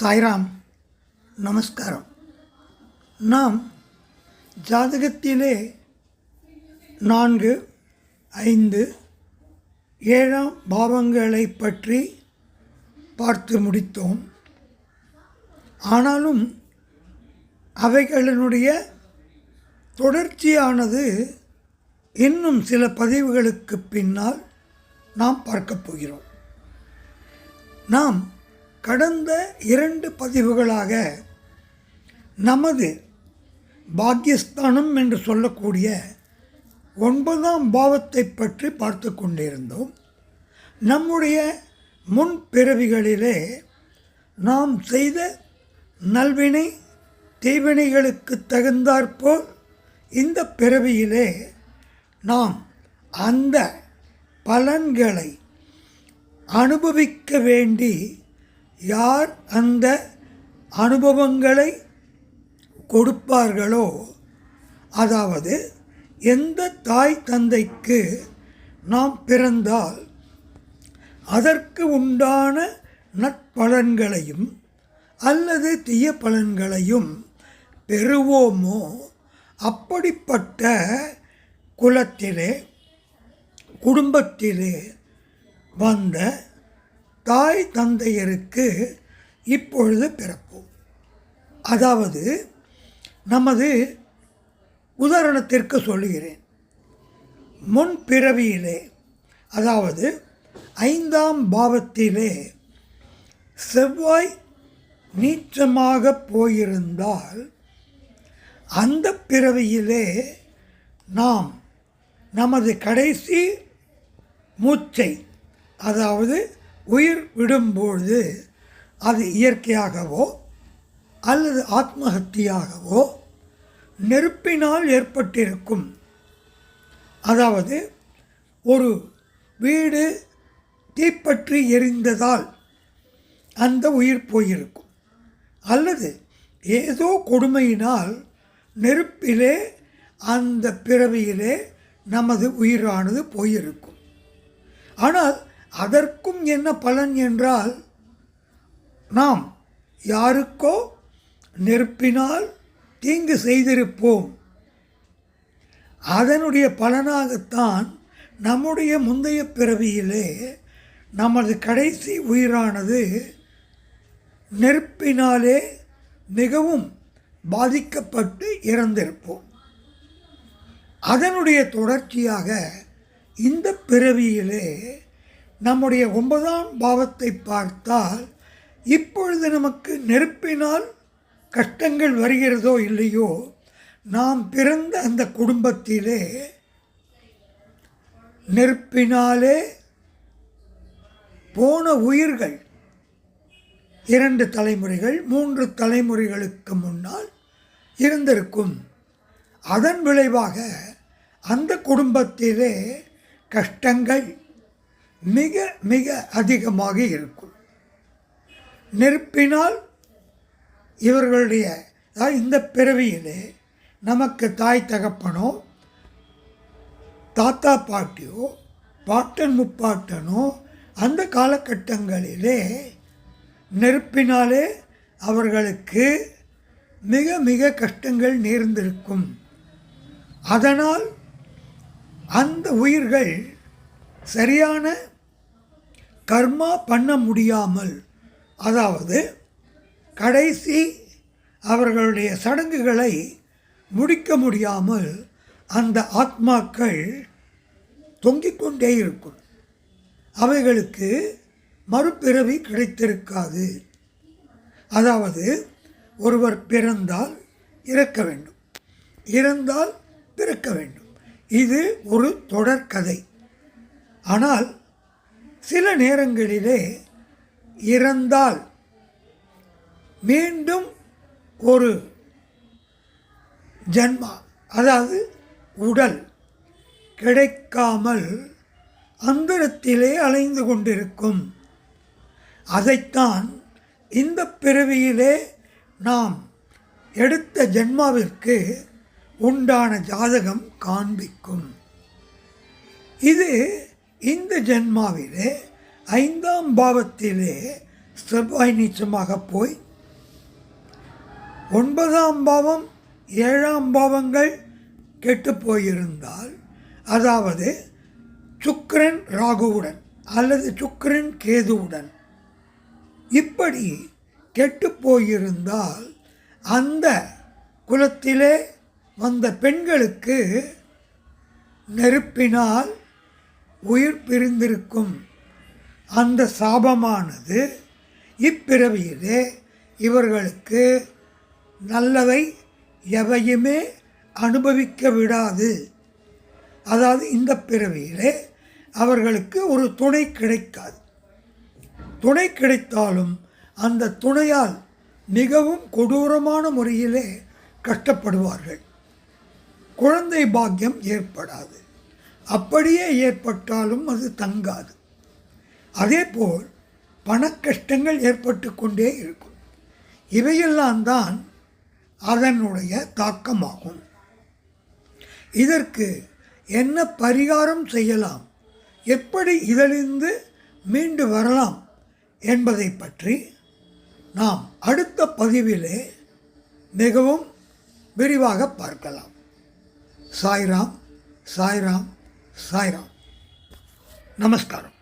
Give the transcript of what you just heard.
சாய்ராம் நமஸ்காரம். நாம் ஜாதகத்திலே நான்கு ஐந்து ஏழாம் பாவங்களை பற்றி பார்த்து முடித்தோம். ஆனாலும் அவைகளினுடைய தொடர்ச்சியானது இன்னும் சில பதிவுகளுக்கு பின்னால் நாம் பார்க்கப் போகிறோம். நாம் கடந்த இரண்டு பதிவுகளாக நமது பாக்கியஸ்தானம் என்று சொல்லக்கூடிய ஒன்பதாம் பாவத்தை பற்றி பார்த்து கொண்டிருந்தோம். நம்முடைய முன் பிறவிகளிலே நாம் செய்த நல்வினை தீவினைகளுக்கு தகுந்தாற்போல் இந்த பிறவியிலே நாம் அந்த பலன்களை அனுபவிக்க வேண்டி யார் அந்த அனுபவங்களை கொடுப்பார்களோ அதாவது எந்த தாய் தந்தைக்கு நாம் பிறந்தால் அதற்கு உண்டான நற்பலன்களையும் அல்லது தீய பலன்களையும் பெறுவோமோ அப்படிப்பட்ட குலத்திலே குடும்பத்திலே வந்த தாய் தந்தையருக்கு இப்பொழுது பிறப்போம் அதாவது நமது உதாரணத்திற்கு சொல்கிறேன் முன் பிறவியிலே அதாவது ஐந்தாம் பாவத்திலே செவ்வாய் நீச்சமாக போயிருந்தால் அந்த பிறவியிலே நாம் நமது கடைசி மூச்சை அதாவது உயிர் விடும்பொழுது அது இயற்கையாகவோ அல்லது ஆத்மஹத்தியாகவோ நெருப்பினால் ஏற்பட்டிருக்கும். அதாவது ஒரு வீடு தீப்பற்றி எரிந்ததால் அந்த உயிர் போயிருக்கும். அல்லது ஏதோ கொடுமையினால் நெருப்பிலே அந்த பிறவியிலே நமது உயிரானது போயிருக்கும். ஆனால் அதற்கும் என்ன பலன் என்றால் நாம் யாருக்கோ நெருப்பினால் தீங்கு செய்திருப்போம். அதனுடைய பலனாகத்தான் நம்முடைய முந்தைய பிறவியிலே நமது கடைசி உயிரானது நெருப்பினாலே மிகவும் பாதிக்கப்பட்டு இறந்திருப்போம். அதனுடைய தொடர்ச்சியாக இந்த பிறவியிலே நம்முடைய ஒன்பதாம் பாவத்தை பார்த்தால் இப்பொழுது நமக்கு நெருப்பினால் கஷ்டங்கள் வருகிறதோ இல்லையோ நாம் பிறந்த அந்த குடும்பத்திலே நெருப்பினாலே போன உயிர்கள் இரண்டு தலைமுறைகள் மூன்று தலைமுறைகளுக்கு முன்னால் இருந்திருக்கும். அதன் விளைவாக அந்த குடும்பத்திலே கஷ்டங்கள் மிக மிக அதிகமாக இருக்கும். நெருப்பினால் இவர்களுடைய அதாவது இந்த பிறவியிலே நமக்கு தாய் தகப்பனோ தாத்தா பாட்டியோ பாட்டன் முப்பாட்டனோ அந்த காலகட்டங்களிலே நெருப்பினாலே அவர்களுக்கு மிக மிக கஷ்டங்கள் நேர்ந்திருக்கும். அதனால் அந்த உயிர்கள் சரியான கர்மா பண்ண முடியாமல் அதாவது கடைசி அவர்களுடைய சடங்குகளை முடிக்க முடியாமல் அந்த ஆத்மாக்கள் தொங்கிக் கொண்டே இருக்கும். அவைகளுக்கு மறுபிறவி கிடைத்திருக்காது. அதாவது ஒருவர் பிறந்தால் இறக்க வேண்டும். இறந்தால் பிறக்க வேண்டும். இது ஒரு தொடர்கதை ஆனால் சில நேரங்களிலே இறந்தால் மீண்டும் ஒரு ஜன்மா அதாவது உடல் கிடைக்காமல் அந்தரத்திலே அலைந்து கொண்டிருக்கும். அதைத்தான் இந்த பிறவியிலே நாம் எடுத்த ஜென்மாவிற்கு உண்டான ஜாதகம் காண்பிக்கும். இது இந்த ஜென்மாவிலே ஐந்தாம் பாவத்திலே செவ்வாய் நீச்சமாக போய் ஒன்பதாம் பாவம் ஏழாம் பாவங்கள் கெட்டுப் போயிருந்தால் அதாவது சுக்கரன் ராகுவுடன் அல்லது சுக்கரன் கேதுவுடன் இப்படி கெட்டு போயிருந்தால் அந்த குலத்திலே வந்த பெண்களுக்கு நெருப்பினால் உயிர் பிரிந்திருக்கும். அந்த சாபமானது இப்பிறவியிலே இவர்களுக்கு நல்லவை எவையுமே அனுபவிக்க விடாது. அதாவது இந்த பிறவியிலே அவர்களுக்கு ஒரு துணை கிடைக்காது. துணை கிடைத்தாலும் அந்த துணையால் மிகவும் கொடூரமான முறையிலே கஷ்டப்படுவார்கள். குழந்தை பாக்கியம் ஏற்படாது. அப்படியே ஏற்பட்டாலும் அது தங்காது. அதேபோல் பண கஷ்டங்கள் ஏற்பட்டு கொண்டே இருக்கும். இவையெல்லாம் தான் அதனுடைய தாக்கமாகும். இதற்கு என்ன பரிகாரம் செய்யலாம்? எப்படி இதிலிருந்து மீண்டு வரலாம் என்பதை பற்றி நாம் அடுத்த பதிவிலே மிகவும் விரிவாக பார்க்கலாம். சாய்ராம் சாய்ராம். சாய்ராம் நமஸ்காரம்